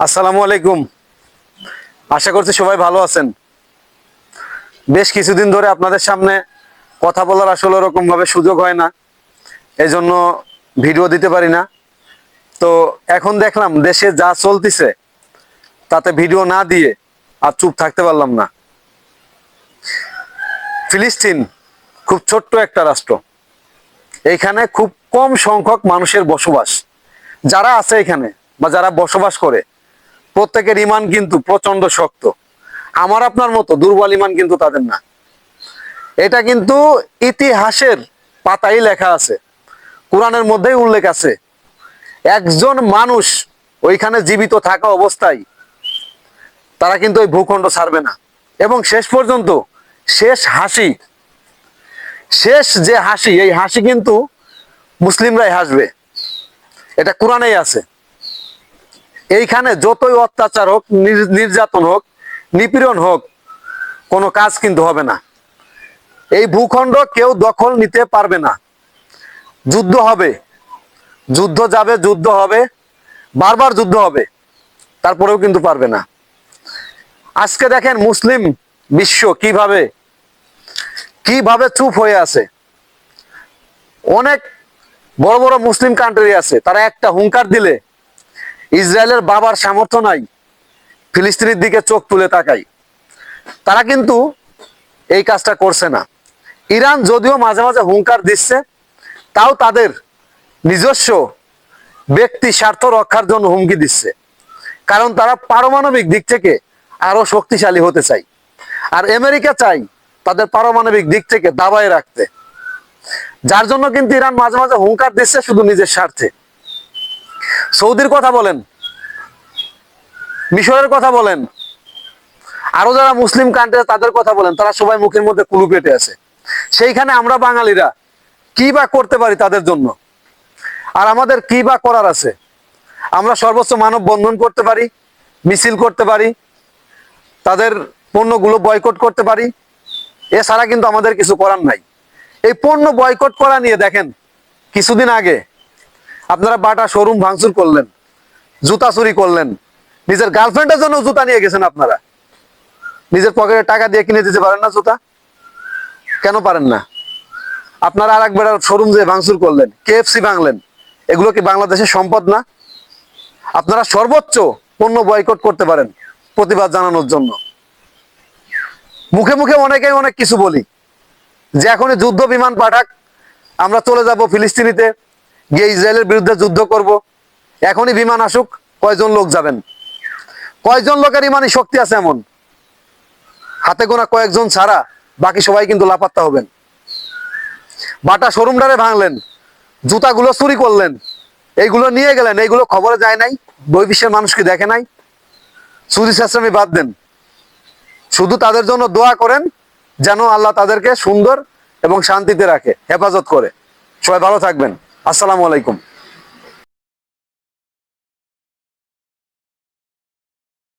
আসসালামু আলাইকুম। আশা করছি সবাই ভালো আছেন। বেশ কিছুদিন ধরে আপনাদের সামনে কথা বলার আসলে ওরকম ভাবে সুযোগ হয় না। এই জন্য ভিডিও দিতে পারি না। তো এখন দেখলাম দেশে যা চলতেছে, তাতে ভিডিও না দিয়ে আর চুপ থাকতে পারলাম না। ফিলিস্তিন খুব ছোট্ট একটা রাষ্ট্র। এইখানে খুব কম সংখ্যক মানুষের বসবাস। যারা আছে এখানে বা যারা বসবাস করে প্রত্যেকের ইমান কিন্তু প্রচণ্ড শক্ত। আমার আপনার মতো দুর্বল ইমান কিন্তু তাদের না। এটা কিন্তু ইতিহাসের পাতাই লেখা আছে। কোরআনের মধ্যেই উল্লেখ আছে। একজন মানুষ ওইখানে জীবিত থাকা অবস্থায় তারা কিন্তু ওই ভূখণ্ড ছাড়বে না। এবং শেষ পর্যন্ত শেষ হাসি, শেষ যে হাসি, এই হাসি কিন্তু মুসলিমরাই হাসবে। এটা কোরআনেই আছে। এইখানে যতই অত্যাচার হোক নির্যাতন হোক, নিপীড়ন হোক, কোনো কাজ কিন্তু হবে না। এই ভূখণ্ড কেউ দখল নিতে পারবে না। যুদ্ধ হবে। যুদ্ধ যাবে, যুদ্ধ হবে। বারবার যুদ্ধ হবে। তারপরেও কিন্তু পারবে না। আজকে দেখেন মুসলিম বিশ্ব কীভাবে কীভাবে চুপ হয়ে আছে। অনেক বড় বড় মুসলিম কান্ট্রি আছে, তারা একটা হুঙ্কার দিলে ইসরায়েলের বাবার সামর্থ্য নাই, ফিলিস্তিনের দিকে চোখ তুলে তাকাই। তারা কিন্তু এই কাজটা করছে না। ইরান যদিও মাঝে মাঝে হুঙ্কার দিচ্ছে, তাও তাদের নিজস্ব ব্যক্তি স্বার্থ রক্ষার জন্য হুমকি দিচ্ছে। কারণ তারা পারমাণবিক দিক থেকে আরও শক্তিশালী হতে চাই। আর আমেরিকা চাই তাদের পারমাণবিক দিক থেকে দাবায় রাখতে। যার জন্য কিন্তু ইরান মাঝে মাঝে হুঙ্কার দিচ্ছে শুধু নিজের স্বার্থে। সৌদির কথা বলেন, মিশরের কথা বলেন, আরও যারা মুসলিম কান্ট্রি তাদের কথা বলেন, তারা সবাই মুখের মধ্যে কুলু পেটে আছে। সেইখানে আমরা বাঙালিরা কি বা করতে পারি তাদের জন্য? আর আমাদের কি বা করার আছে? আমরা সর্বোচ্চ মানব বন্ধন করতে পারি, মিছিল করতে পারি, তাদের পণ্যগুলো বয়কট করতে পারি, এছাড়া কিন্তু আমাদের কিছু করার নাই। এই পণ্য বয়কট করা নিয়ে দেখেন, কিছুদিন আগে আপনারা বাটা শোরুম ভাঙচুর করলেন, জুতা চুরি করলেন, নিজের গার্লফ্রেন্ডের জন্য জুতা নিয়ে গেছেন আপনারা। নিজের পকেটে টাকা দিয়ে কিনে দিতে পারেন না জুতা? কেন পারেন না? আপনারা আর একবার শোরুম যে ভাঙচুর করলেন কেএফসি ভাঙলেন, এগুলো কি বাংলাদেশের সম্পদ না? আপনারা সর্বোচ্চ পণ্য বয়কট করতে পারেন, প্রতিবাদ জানানোর জন্য। মুখে মুখে অনেকেই অনেক কিছু বলি, যে এখনই যুদ্ধ বিমান পাঠাক, আমরা চলে যাব ফিলিস্তিনিতে গিয়ে ইসরায়েলের বিরুদ্ধে যুদ্ধ করব। এখনই বিমান আসুক, কয়জন লোক যাবেন? কয়জন লোকের ইমানি শক্তি আছে এমন? হাতে গোনা কয়েকজন ছাড়া বাকি সবাই কিন্তু লাপাত্তা হবেন। বাটা শোরুমটারে ভাঙলেন, জুতাগুলো চুরি করলেন, এইগুলো নিয়ে গেলেন, এইগুলো খবরে যায় নাই, বই বিশ্বের মানুষকে দেখে নাই? চুরি শাস্ত্রামি বাদ দেন। শুধু তাদের জন্য দোয়া করেন, যেন আল্লাহ তাদেরকে সুন্দর এবং শান্তিতে রাখে, হেফাজত করে। সবাই ভালো থাকবেন। আসসালামু আলাইকুম।